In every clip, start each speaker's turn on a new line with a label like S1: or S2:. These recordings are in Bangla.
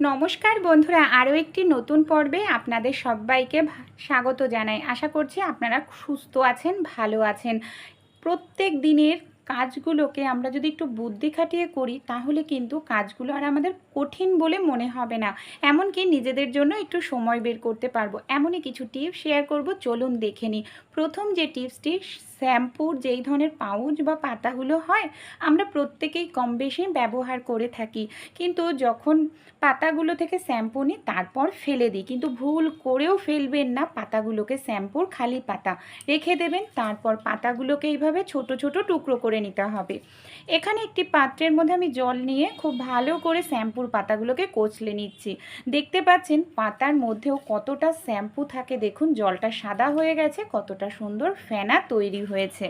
S1: নমস্কার বন্ধুরা, আরও একটি নতুন পর্বে আপনাদের সবাইকে স্বাগত জানাই। আশা করছি আপনারা সুস্থ আছেন, ভালো আছেন। প্রত্যেক দিনের কাজগুলোকে আমরা যদি একটু বুদ্ধি খাটিয়ে করি, তাহলে কিন্তু কাজগুলো আর আমাদের কঠিন বলে মনে হবে না। এমনকি নিজেদের জন্য একটু সময় বের করতে পারব। এমনই কিছু টিপস শেয়ার করব, চলুন দেখে নিই। প্রথম যে টিপসটি, শ্যাম্পুর যেই ধরনের পাউচ বা পাতাগুলো হয়, আমরা প্রত্যেকেই কম বেশি ব্যবহার করে থাকি। কিন্তু যখন পাতাগুলো থেকে শ্যাম্পু নিই, তারপর ফেলে দিই। কিন্তু ভুল করেও ফেলবেন না, পাতাগুলোকে শ্যাম্পুর খালি পাতা রেখে দেবেন। তারপর পাতাগুলোকে এইভাবে ছোট ছোট টুকরো করে নিতে হবে। এখানে একটি পাত্রের মধ্যে আমি জল নিয়ে খুব ভালো করে শ্যাম্পুর পাতাগুলোকে কচলে নিচ্ছি। দেখতে পাচ্ছেন পাতার মধ্যেও কতটা শ্যাম্পু থাকে দেখুন, জলটা সাদা হয়ে গেছে, কতটা সুন্দর ফেনা তৈরি হয়েছে।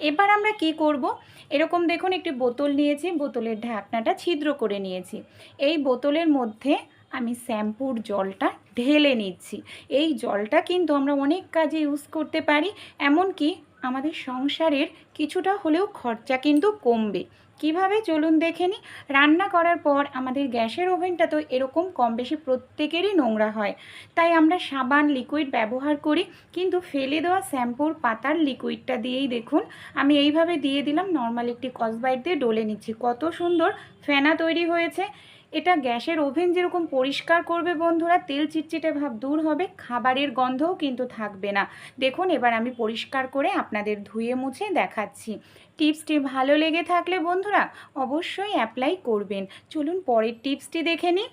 S1: এবার আমরা কি করব? এরকম দেখুন একটি বোতল নিয়েছি, বোতলের ঢাকনাটা ছিদ্র করে নিয়েছি। এই বোতলের মধ্যে আমি শ্যাম্পুর জলটা ঢেলে নিচ্ছি। এই জলটা কিন্তু আমরা অনেক কাজে ইউজ করতে পারি, এমনকি আমাদের সংসারের কিছুটা হলেও খরচা কিন্তু কমবে। কীভাবে? চলুন দেখে নিই। রান্না করার পর আমাদের গ্যাসের ওভেনটা তো এরকম কম বেশি প্রত্যেকেরই নোংরা হয়। তাই আমরা সাবান, লিকুইড ব্যবহার করি। কিন্তু ফেলে দেওয়া শ্যাম্পুর পাতার লিকুইডটা দিয়েই দেখুন। আমি এইভাবে দিয়ে দিলাম। নর্মাল একটি কসবাইট দিয়ে ডলে নিচ্ছি। কত সুন্দর ফেনা তৈরি হয়েছে। এটা গ্যাসের ওভেন যেরকম পরিষ্কার করবে বন্ধুরা, তেল চিটচিটে ভাব দূর হবে, খাবারের গন্ধও কিন্তু থাকবে না। দেখুন, এবার আমি পরিষ্কার করে আপনাদের ধুয়ে মুছে দেখাচ্ছি। টিপসটি ভালো লেগে থাকলে বন্ধুরা, অবশ্যই অ্যাপ্লাই করবেন। চলুন পরের টিপসটি দেখে নিই।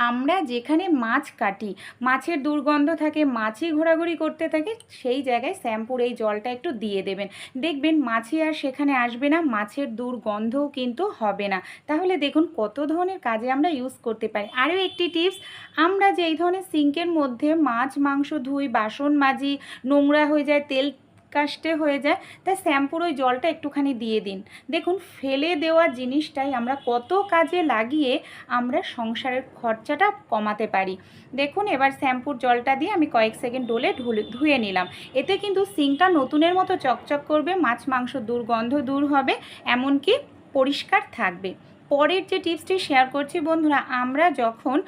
S1: আমরা যেখানে মাছ কাটি, মাছের দুর্গন্ধ থাকে, মাছই ঘোরাঘুরি করতে থাকে, সেই জায়গায় শ্যাম্পুর এই জলটা একটু দিয়ে দেবেন। দেখবেন মাছি আর সেখানে আসবে না, মাছের দুর্গন্ধও কিন্তু হবে না। তাহলে দেখুন কত ধরনের কাজে আমরা ইউজ করতে পারি। আরও একটি টিপস আমরা যে এই ধরনের সিঙ্কের মধ্যে মাছ, মাংস, ধুই, বাসন মাজি, নোংরা হয়ে যায়, তেল কাস্টে হয়ে যায়, তাই শ্যাম্পুর ওই জলটা একটুখানি দিয়ে দিন। দেখুন, ফেলে দেওয়া জিনিসটাই আমরা কত কাজে লাগিয়ে আমরা সংসারের খরচাটা কমাতে পারি। দেখুন, এবার শ্যাম্পুর জলটা দিয়ে আমি কয়েক সেকেন্ড ডোলে ধুয়ে নিলাম। এতে কিন্তু সিঙ্কটা নতুনের মতো চকচক করবে, মাছ মাংস দুর্গন্ধ দূর হবে, এমনকি পরিষ্কার থাকবে। পরের যে টিপসটি শেয়ার করছি, বন্ধুরা, আমরা যখন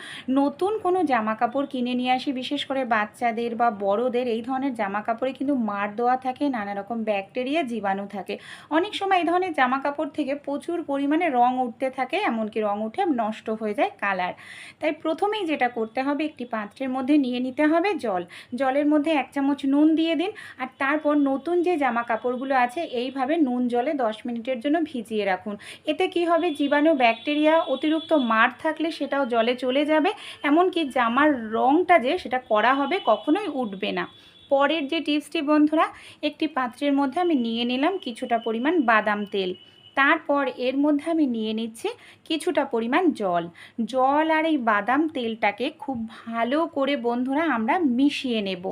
S1: নতুন কোনো জামা কাপড় কিনে নিয়ে আসি, বিশেষ করে বাচ্চাদের বা বড়দের, এই ধরনের জামা কাপড়ে কিন্তু মার দেওয়া থাকে, নানা রকম ব্যাকটেরিয়া, জীবাণু থাকে। অনেক সময় এই ধরনের জামা কাপড় থেকে প্রচুর পরিমাণে রং উঠতে থাকে, এমনকি রং উঠে নষ্ট হয়ে যায় কালার। তাই প্রথমেই যেটা করতে হবে, একটি পাত্রের মধ্যে নিয়ে নিতে হবে জল। জলের মধ্যে এক চামচ নুন দিয়ে দিন, আর তারপর নতুন যে জামা কাপড়গুলো আছে, এইভাবে নুন জলে দশ মিনিটের জন্য ভিজিয়ে রাখুন। এতে কি হবে? জীবাণু ব্যাকটেরিয়া অতিরিক্ত মার থাকলে সেটাও জলে চলে যাবে। এমনকি জামার রঙটা যে সেটা করা হবে কখনোই উঠবে না। পরের যে টিপসটি বন্ধুরা, একটি পাত্রের মধ্যে আমি নিয়ে নিলাম কিছুটা পরিমাণ বাদাম তেল। তারপর এর মধ্যে আমি নিয়ে নিচ্ছি কিছুটা পরিমাণ জল। জল আর এই বাদাম তেলটাকে খুব ভালো করে বন্ধুরা আমরা মিশিয়ে নেব।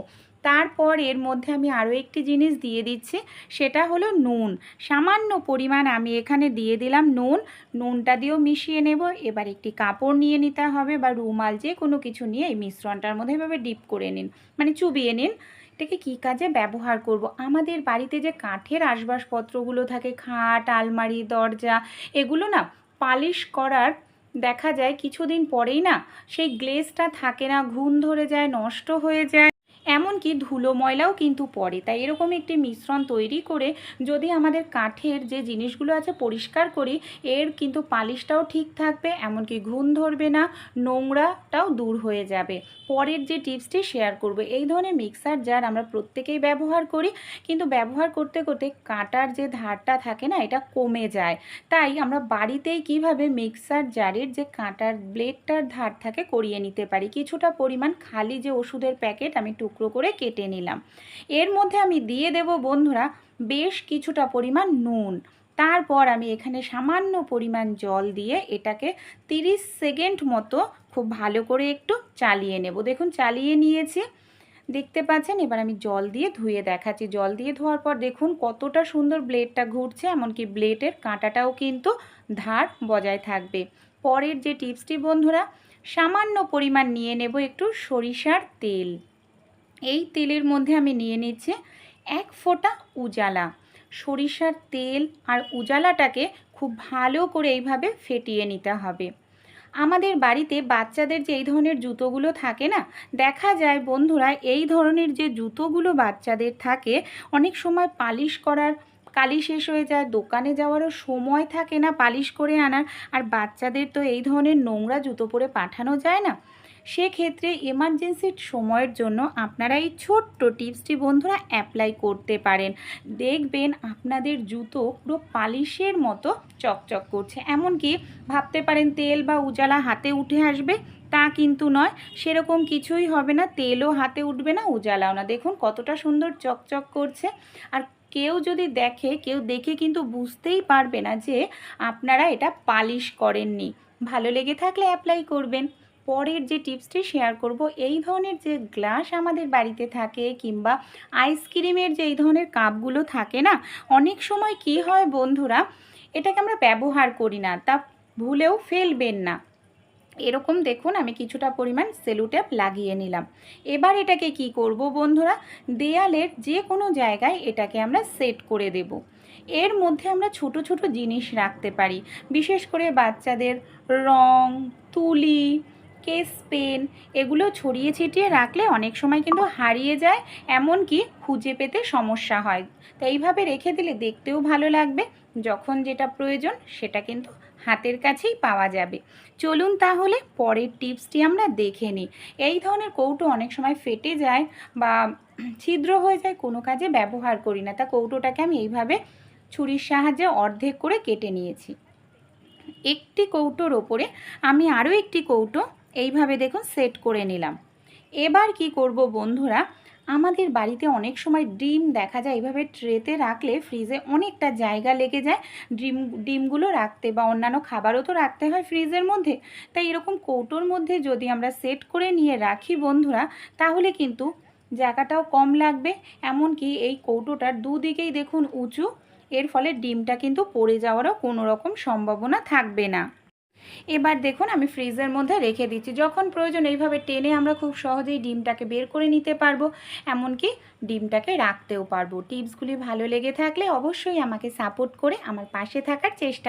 S1: তারপর এর মধ্যে আমি আরও একটি জিনিস দিয়ে দিচ্ছি, সেটা হলো নুন। সামান্য পরিমাণ আমি এখানে দিয়ে দিলাম নুন। নুনটা দিয়েও মিশিয়ে নেব। এবার একটি কাপড় নিয়ে নিতে হবে বা রুমাল যে কোনো কিছু নিয়ে এই মিশ্রণটার মধ্যে এভাবে ডিপ করে নিন। মানে চুবিয়ে নিন। এটাকে কী কাজে ব্যবহার করব? আমাদের বাড়িতে যে কাঠের আসবাবপত্রগুলো থাকে, খাট, আলমারি, দরজা, এগুলো না পালিশ করার দেখা যায় কিছুদিন পরেই না সেই গ্লেজটা থাকে না ঘুণ ধরে যায়, নষ্ট হয়ে যায়। এমনকি ধুলো ময়লাও কিন্তু পড়ে। তাই এরকম একটি মিশ্রণ তৈরি করে যদি আমাদের কাঠের যে জিনিসগুলো আছে পরিষ্কার করি, এর কিন্তু পালিশটাও ঠিক থাকবে, এমনকি ঘুণ ধরবে না, নোংরাটাও দূর হয়ে যাবে। পরের যে টিপসটি শেয়ার করব, এই ধরনের মিক্সার জার আমরা প্রত্যেকেই ব্যবহার করি, কিন্তু ব্যবহার করতে করতে কাটার যে ধারটা থাকে না, এটা কমে যায়। তাই আমরা বাড়িতেই কীভাবে মিক্সার জারের যে কাঁটার ব্লেডটার ধার থাকে করিয়ে নিতে পারি, কিছুটা পরিমাণ খালি যে ওষুধের প্যাকেট আমি টুকরো করে কেটে নিলাম। এর মধ্যে আমি দিয়ে দেব বন্ধুরা বেশ কিছুটা পরিমাণ নুন। তারপর আমি এখানে সামান্য পরিমাণ জল দিয়ে এটাকে 30 সেকেন্ড মতো খুব ভালো করে একটু চালিয়ে নেব। দেখুন, চালিয়ে নিয়েছি। দেখতে পাচ্ছেন? এবার আমি জল দিয়ে ধুয়ে দেখাচ্ছি। জল দিয়ে ধোয়ার পর দেখুন কতটা সুন্দর ব্লেডটা ঘুরছে, এমনকি ব্লেডের কাঁটাটাও কিন্তু ধার বজায় থাকবে। পরের যে টিপসটি বন্ধুরা, সামান্য পরিমাণ নিয়ে নেব একটু সরিষার তেল। এই তেলের মধ্যে আমি নিয়ে নিচ্ছি এক ফোঁটা উজালা। সরিষার তেল আর উজালাটাকে খুব ভালো করে এইভাবে ফেটিয়ে নিতে হবে। আমাদের বাড়িতে বাচ্চাদের যে এই ধরনের জুতোগুলো থাকে না, দেখা যায় বন্ধুরা এই ধরনের যে জুতোগুলো বাচ্চাদের থাকে, অনেক সময় পালিশ করার কালি শেষ হয়ে যায়, দোকানে যাওয়ারও সময় থাকে না পালিশ করে আনার। আর বাচ্চাদের তো এই ধরনের নোংরা জুতো পরে পাঠানো যায় না। সেক্ষেত্রে এমার্জেন্সির সময়ের জন্য আপনারা এই ছোট্ট টিপসটি বন্ধুরা অ্যাপ্লাই করতে পারেন। দেখবেন আপনাদের জুতো পুরো পালিশের মতো চকচক করছে। এমনকি ভাবতে পারেন তেল বা উজালা হাতে উঠে আসবে, তা কিন্তু নয়। সেরকম কিছুই হবে না, তেলও হাতে উঠবে না, উজালাও না। দেখুন কতটা সুন্দর চকচক করছে। আর কেউ যদি দেখে, কেউ দেখে কিন্তু বুঝতেই পারবে না যে আপনারা এটা পালিশ করেননি। ভালো লেগে থাকলে অ্যাপ্লাই করবেন। পরের যে টিপসটি শেয়ার করব, এই ধরনের যে গ্লাস আমাদের বাড়িতে থাকে কিংবা আইসক্রিমের যে এই ধরনের কাপগুলো থাকে না, অনেক সময় কি হয় বন্ধুরা, এটাকে আমরা ব্যবহার করি না, তা ভুলেও ফেলবেন না। এরকম দেখুন, আমি কিছুটা পরিমাণ সেলুটেপ লাগিয়ে নিলাম। এবার এটাকে কি করব বন্ধুরা, দেয়ালের যে কোনো জায়গায় এটাকে আমরা সেট করে দেব। এর মধ্যে আমরা ছোট ছোট জিনিস রাখতে পারি, বিশেষ করে বাচ্চাদের রং, তুলি কেস, পেন এগুলো ছড়িয়ে ছিটিয়ে রাখলে অনেক সময় কিন্তু হারিয়ে যায়, এমনকি খুঁজে পেতে সমস্যা হয়। তো এইভাবে রেখে দিলে দেখতেও ভালো লাগবে, যখন যেটা প্রয়োজন সেটা কিন্তু হাতের কাছেই পাওয়া যাবে। চলুন তাহলে পরের টিপসটি আমরা দেখে নিই। এই ধরনের কৌটো অনেক সময় ফেটে যায় বা ছিদ্র হয়ে যায়, কোনো কাজে ব্যবহার করি না। তা কৌটোটাকে আমি এইভাবে ছুরির সাহায্যে অর্ধেক করে কেটে নিয়েছি। একটি কৌটোর ওপরে আমি আরও একটি কৌটো এইভাবে দেখুন সেট করে নিলাম। এবার কি করব বন্ধুরা? আমাদের বাড়িতে অনেক সময় ডিম দেখা যায়, এইভাবে ট্রেতে রাখলে ফ্রিজে অনেকটা জায়গা লেগে যায়। ডিম, ডিমগুলো রাখতে বা অন্যান্য খাবারও তো রাখতে হয় ফ্রিজের মধ্যে। তাই এরকম কৌটোর মধ্যে যদি আমরা সেট করে নিয়ে রাখি বন্ধুরা, তাহলে কিন্তু জায়গাটাও কম লাগবে। এমনকি এই কৌটোটার দুদিকেই দেখুন উঁচু। এর ফলে ডিমটা কিন্তু পড়ে যাওয়ারও কোনো রকম সম্ভাবনা থাকবে না। এবার দেখুন, আমি ফ্রিজের মধ্যে রেখে দিচ্ছি। যখন প্রয়োজন এইভাবে টেনে আমরা খুব সহজেই ডিমটাকে বের করে নিতে পারব, এমনকি ডিমটাকে রাখতেও পারব। টিপসগুলি ভালো লেগে থাকলে অবশ্যই আমাকে সাপোর্ট করে আমার পাশে থাকার চেষ্টা